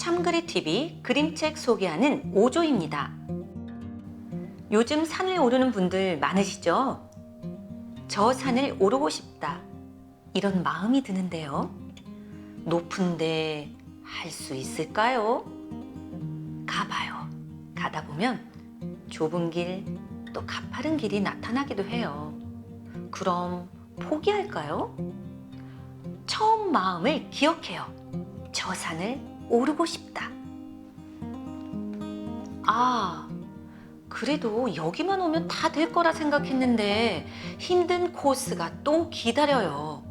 참그리TV 그림책 소개하는 오조입니다. 요즘 산을 오르는 분들 많으시죠? 저 산을 오르고 싶다. 이런 마음이 드는데요. 높은데 할 수 있을까요? 가봐요. 가다 보면 좁은 길, 또 가파른 길이 나타나기도 해요. 그럼 포기할까요? 처음 마음을 기억해요. 저 산을 오르고 싶다. 아, 그래도 여기만 오면 다 될 거라 생각했는데 힘든 코스가 또 기다려요.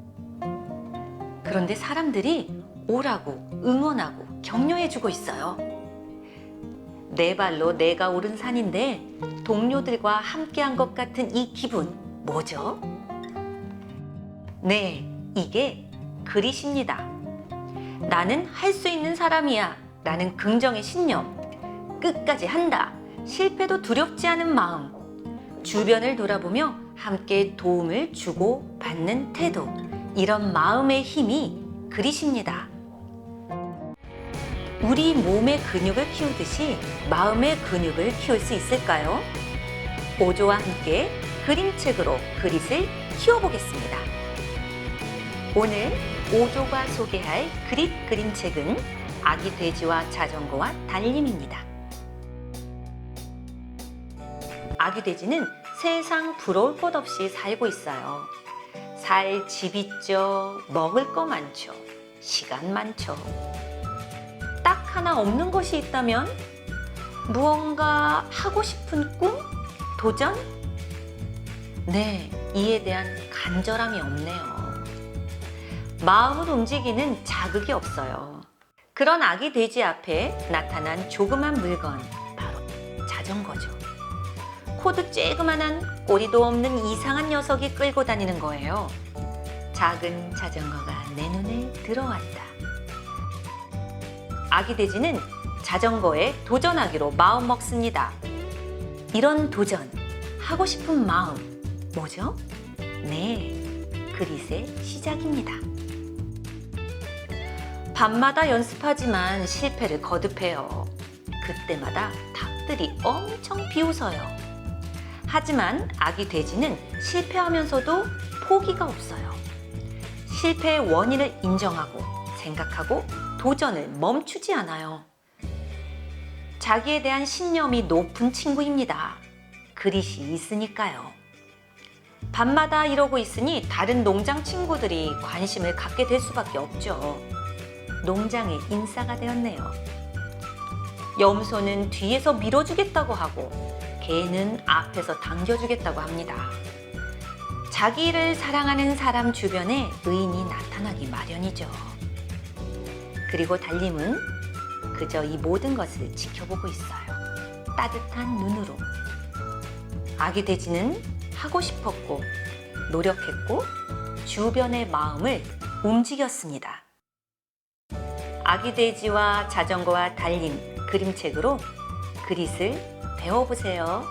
그런데 사람들이 오라고 응원하고 격려해주고 있어요. 내 발로 내가 오른 산인데 동료들과 함께 한 것 같은 이 기분 뭐죠? 네, 이게 그릿입니다. 나는 할 수 있는 사람이야. 라는 긍정의 신념. 끝까지 한다. 실패도 두렵지 않은 마음. 주변을 돌아보며 함께 도움을 주고 받는 태도. 이런 마음의 힘이 그릿입니다. 우리 몸의 근육을 키우듯이 마음의 근육을 키울 수 있을까요? 오조와 함께 그림책으로 그릿을 키워보겠습니다. 오늘 오조가 소개할 그릿 그림책은 아기 돼지와 자전거와 달림입니다. 아기 돼지는 세상 부러울 것 없이 살고 있어요. 살 집 있죠. 먹을 거 많죠. 시간 많죠. 딱 하나 없는 것이 있다면 무언가 하고 싶은 꿈? 도전? 네, 이에 대한 간절함이 없네요. 마음을 움직이는 자극이 없어요. 그런 아기 돼지 앞에 나타난 조그만 물건, 바로 자전거죠. 코도 쬐그만한 꼬리도 없는 이상한 녀석이 끌고 다니는 거예요. 작은 자전거가 내 눈에 들어왔다. 아기 돼지는 자전거에 도전하기로 마음 먹습니다. 이런 도전, 하고 싶은 마음, 뭐죠? 네, 그릿의 시작입니다. 밤마다 연습하지만 실패를 거듭해요. 그때마다 닭들이 엄청 비웃어요. 하지만 아기 돼지는 실패하면서도 포기가 없어요. 실패의 원인을 인정하고 생각하고 도전을 멈추지 않아요. 자기에 대한 신념이 높은 친구입니다. 그릿이 있으니까요. 밤마다 이러고 있으니 다른 농장 친구들이 관심을 갖게 될 수밖에 없죠. 농장의 인싸가 되었네요. 염소는 뒤에서 밀어주겠다고 하고 개는 앞에서 당겨주겠다고 합니다. 자기를 사랑하는 사람 주변에 의인이 나타나기 마련이죠. 그리고 달림은 그저 이 모든 것을 지켜보고 있어요. 따뜻한 눈으로. 아기 돼지는 하고 싶었고, 노력했고, 주변의 마음을 움직였습니다. 아기 돼지와 자전거와 달림 그림책으로 그릿을 배워보세요.